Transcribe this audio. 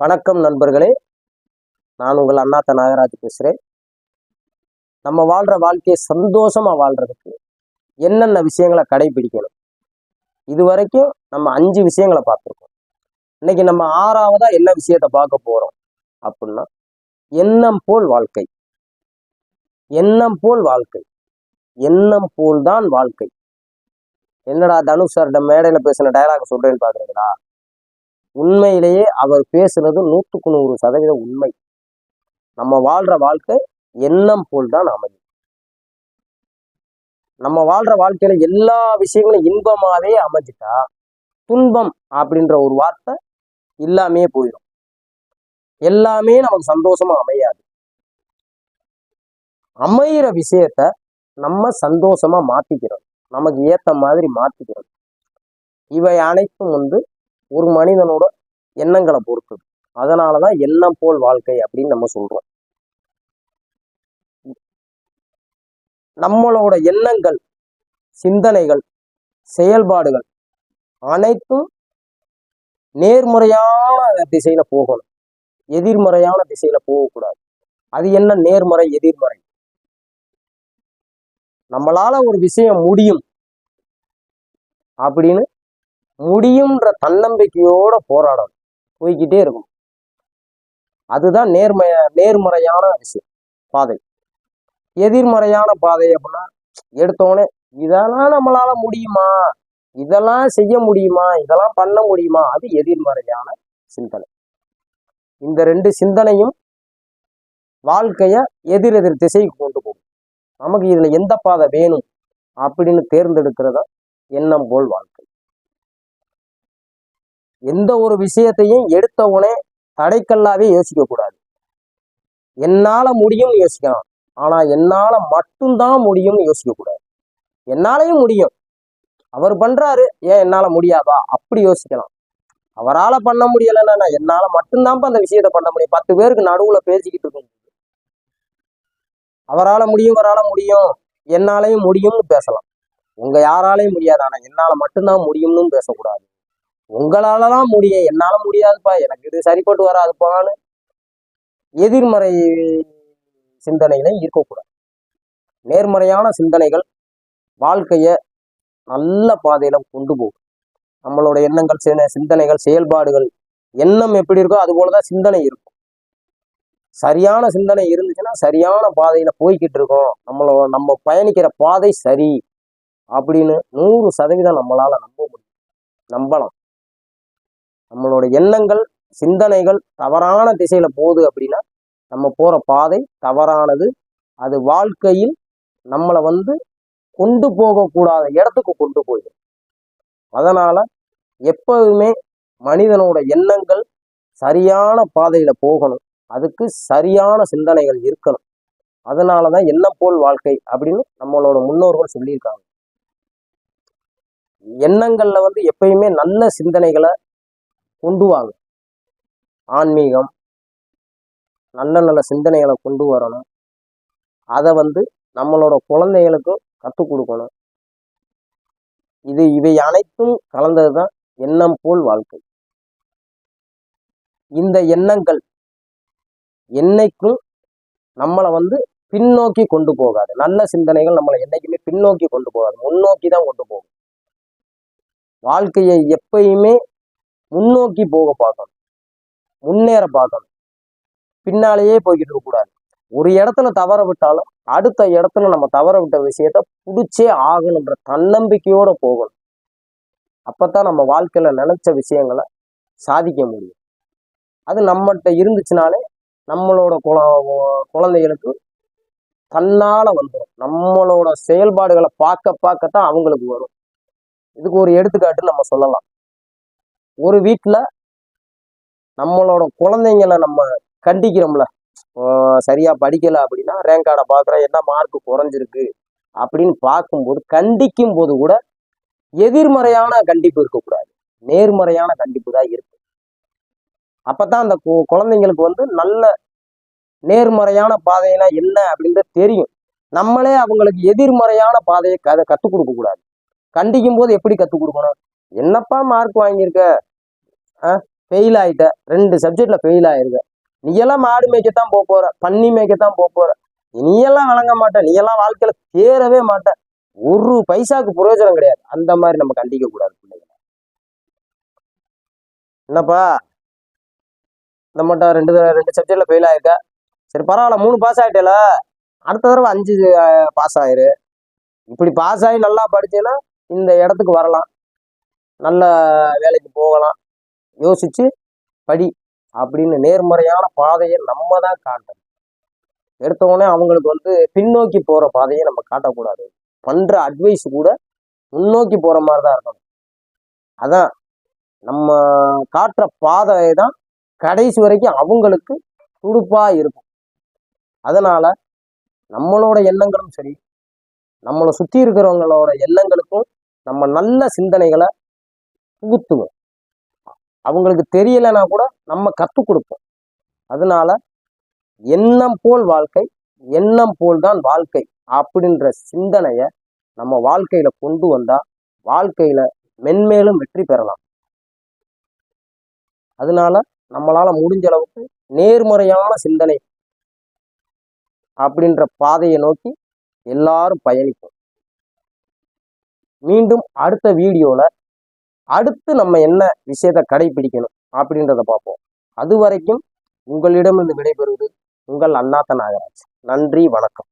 வணக்கம் நண்பர்களே. நான் உங்கள் அண்ணாத்த நாகராஜ் பேசுகிறேன் நம்ம வாழ்கிற வாழ்க்கையை சந்தோஷமாக வாழ்கிறதுக்கு என்னென்ன விஷயங்களை கடைபிடிக்கணும்? இது வரைக்கும் நம்ம அஞ்சு விஷயங்களை பார்த்துருக்கோம். இன்னைக்கு நம்ம ஆறாவதா என்ன விஷயத்தை பார்க்க போகிறோம் அப்படின்னா எண்ணம் போல் வாழ்க்கை. எண்ணம் போல் வாழ்க்கை. எண்ணம் போல் தான் வாழ்க்கை. என்னடா தனுஷ் சார்கிட்ட மேடையில் பேசின டயலாக் சொல்கிறேன்னு பார்க்குறீங்களா உண்மையிலேயே அவர் பேசுனது நூற்றுக்கு நூறு சதவீதம் உண்மை. நம்ம வாழ்ற வாழ்க்கை எண்ணம் போல் தான் அமையும். நம்ம வாழ்ற வாழ்க்கையில எல்லா விஷயங்களும் இன்பமாவே அமைஞ்சிட்டா துன்பம் அப்படின்ற ஒரு வார்த்தை இல்லாமே போயிடும். எல்லாமே நமக்கு சந்தோஷமா அமையாது. அமையிற விஷயத்த நம்ம சந்தோஷமா மாத்திக்கிறோம். நமக்கு ஏத்த மாதிரி மாத்திக்கிறோம். இவை அனைத்தும் வந்து ஒரு மனிதனோட எண்ணங்களை பொறுத்தது. அதனாலதான் எண்ணம் போல் வாழ்க்கை அப்படின்னு நம்ம சொல்றோம். நம்மளோட எண்ணங்கள் சிந்தனைகள் செயல்பாடுகள் அனைத்தும் நேர்முறையான திசையில போகணும். எதிர்மறையான திசையில போகக்கூடாது. அது என்ன நேர்மறை எதிர்மறை? நம்மளால ஒரு விஷயம் முடியும் அப்படின்னு முடியும்ன்ற தன்னம்பிக்கையோட போராடணும். போய்கிட்டே இருக்கும் அதுதான் நேர்மைய நேர்மறையான விஷயம் பாதை. எதிர்மறையான பாதை அப்படின்னா எடுத்தோடனே இதெல்லாம் நம்மளால முடியுமா? இதெல்லாம் செய்ய முடியுமா? இதெல்லாம் பண்ண முடியுமா? அது எதிர்மறையான சிந்தனை. இந்த ரெண்டு சிந்தனையும் வாழ்க்கைய எதிர் எதிர் திசைக்கு கொண்டு போகும். நமக்கு இதுல எந்த பாதை வேணும் அப்படின்னு தேர்ந்தெடுக்கிறதா எண்ணம் போல் வாழ்க்கை. எந்த ஒரு விஷயத்தையும் எடுத்த உடனே தடைக்கல்லாவே யோசிக்க கூடாது. என்னால முடியும் யோசிக்கலாம். ஆனா என்னால மட்டும்தான் முடியும்னு யோசிக்க கூடாது. என்னாலையும் முடியும். அவர் பண்றாரு. ஏன் என்னால முடியாதா? அப்படி யோசிக்கலாம். அவரால பண்ண முடியலைன்னா நான் என்னால மட்டும்தான்ப்பா அந்த விஷயத்த பண்ண முடியும். பத்து பேருக்கு நடுவுல பேசிக்கிட்டு இருக்கும். அவரால முடியும் இவரால முடியும். என்னாலையும் முடியும்னு பேசலாம். உங்க யாராலையும் முடியாது. ஆனா என்னால மட்டும்தான் முடியும்னு பேசக்கூடாது. உங்களாலலாம் முடியும் என்னால முடியாதுப்பா. எனக்கு இது சரிப்பட்டு வராதுப்பான்னு எதிர்மறை சிந்தனைகளை இருக்கக்கூடாது நேர்மறையான சிந்தனைகள் வாழ்க்கைய நல்ல பாதையில கொண்டு போகும். நம்மளோட எண்ணங்கள் சின- சிந்தனைகள் செயல்பாடுகள் எண்ணம் எப்படி இருக்கோ அது போலதான் சிந்தனை இருக்கும். சரியான சிந்தனை இருந்துச்சுன்னா சரியான பாதையில போய்கிட்டு இருக்கோம். நம்மளோட நம்ம பயணிக்கிற பாதை சரி அப்படின்னு நூறு சதவீதம் நம்மளால நம்ப முடியும். நம்பலாம். நம்மளோட எண்ணங்கள் சிந்தனைகள் தவறான திசையில போகுது அப்படின்னா நம்ம போற பாதை தவறானது. அது வாழ்க்கையில் நம்மளை வந்து கொண்டு போகக்கூடாத இடத்துக்கு கொண்டு போயிடும். அதனால எப்பவுமே மனிதனோட எண்ணங்கள் சரியான பாதையில போகணும். அதுக்கு சரியான சிந்தனைகள் இருக்கணும். அதனாலதான் எண்ணம் போல் வாழ்க்கை அப்படின்னு நம்மளோட முன்னோர்கள் சொல்லியிருக்காங்க. எண்ணங்கள்ல வந்து எப்பயுமே நல்ல சிந்தனைகளை கொண்டு வாங்க ஆன்மீகம் நல்ல நல்ல சிந்தனைகளை கொண்டு வரணும். அதை வந்து நம்மளோட குழந்தைகளுக்கும் கற்றுக் கொடுக்கணும். இது இவை அனைத்தும் கலந்தது தான் எண்ணம் போல் வாழ்க்கை. இந்த எண்ணங்கள் என்னைக்கும் நம்மளை வந்து பின்னோக்கி கொண்டு போகாது. நல்ல சிந்தனைகள் நம்மளை என்னைக்குமே பின்னோக்கி கொண்டு போகாது. முன்னோக்கி தான் கொண்டு போகும். வாழ்க்கையை எப்பயுமே முன்னோக்கி போக பார்க்கணும். முன்னேற பார்க்கணும். பின்னாலேயே போய்கிட்டு இருக்கக்கூடாது ஒரு இடத்துல தவற விட்டாலும் அடுத்த இடத்துல நம்ம தவற விட்ட விஷயத்த பிடிச்சே ஆகணுன்ற தன்னம்பிக்கையோட போகணும். அப்பதான் நம்ம வாழ்க்கையில நினைச்ச விஷயங்களை சாதிக்க முடியும். அது நம்மகிட்ட இருந்துச்சுனாலே நம்மளோட குழந்தைகளுக்கு தன்னால வந்துடும் நம்மளோட செயல்பாடுகளை பார்க்க பார்க்கத்தான் அவங்களுக்கு வரும். இதுக்கு ஒரு எடுத்துக்காட்டு நம்ம சொல்லலாம். ஒரு வீட்டில் நம்மளோட குழந்தைங்களை நம்ம கண்டிக்கிறோம்ல. சரியாக சரியா படிக்கல அப்படின்னா ரேங்க் கார்டை பார்க்குறோம் என்ன மார்க் குறைஞ்சிருக்கு அப்படின்னு பார்க்கும்போது கண்டிக்கும் போது கூட எதிர்மறையான கண்டிப்பு இருக்கக்கூடாது. நேர்மறையான கண்டிப்பு தான் இருக்கு. அப்பதான் அந்த கு- குழந்தைங்களுக்கு வந்து நல்ல நேர்மறையான பாதைனா என்ன அப்படின்றது தெரியும். நம்மளே அவங்களுக்கு எதிர்மறையான பாதையை கதை கற்றுக் கொடுக்கக்கூடாது. கண்டிக்கும் போது எப்படி கற்றுக் கொடுக்கணும்? என்னப்பா மார்க் வாங்கியிருக்க? ஃபெயில் ஆயிட்ட. ரெண்டு சப்ஜெக்ட்ல ஃபெயில் ஆயிருக்க. நீ எல்லாம் மாடு மேய்க்கத்தான் போக போற. பன்னி மேய்க்கத்தான் போக போற. நீயெல்லாம் வழங்க மாட்ட. நீ எல்லாம் வாழ்க்கையில தேரவே மாட்ட. ஒரு பைசாக்கு பிரயோஜனம் கிடையாது. அந்த மாதிரி நம்ம கண்டிக்க கூடாது என்னப்பா? இந்த மட்டும் ரெண்டு ரெண்டு சப்ஜெக்ட்ல ஃபெயில் ஆயிருக்க. சரி பரவாயில்ல. மூணு பாஸ் ஆயிட்டல. அடுத்த தடவை அஞ்சு பாஸ் ஆயிரு. இப்படி பாஸ் ஆகி நல்லா படிச்சேன்னா இந்த இடத்துக்கு வரலாம். நல்ல வேலைக்கு போகலாம். யோசிச்சு படி அப்படின்னு நேர்மறையான பாதையை நம்ம தான் காட்டணும். எடுத்த உடனே அவங்களுக்கு வந்து பின்னோக்கி போகிற பாதையை நம்ம காட்டக்கூடாது. பண்ணுற அட்வைஸ் கூட முன்னோக்கி போகிற மாதிரி தான் இருக்கணும். அதான் நம்ம காட்டுற பாதை தான் கடைசி வரைக்கும் அவங்களுக்கு துடுப்பாக இருக்கும். அதனால் நம்மளோட எண்ணங்களும் சரி நம்மளை சுற்றி இருக்கிறவங்களோட எண்ணங்களுக்கும் நம்ம நல்ல சிந்தனைகளை புகுத்துவோம். அவங்களுக்கு தெரியலைன்னா கூட நம்ம கற்றுக் கொடுப்போம். அதனால எண்ணம் போல் வாழ்க்கை எண்ணம் போல் தான் வாழ்க்கை அப்படின்ற சிந்தனையை நம்ம வாழ்க்கையில கொண்டு வந்தா வாழ்க்கையில மென்மேலும் வெற்றி பெறலாம். அதனால நம்மளால முடிஞ்ச அளவுக்கு நேர்மறையான சிந்தனை அப்படின்ற பாதையை நோக்கி எல்லாரும் பயணிப்போம். மீண்டும் அடுத்த வீடியோல அடுத்து நம்ம என்ன விஷயத்தை கடைபிடிக்கணும் அப்படின்றத பார்ப்போம். அது வரைக்கும் உங்களிடமிருந்து விடைபெறுவது உங்கள் அண்ணாத்த நாகராஜ். நன்றி வணக்கம்.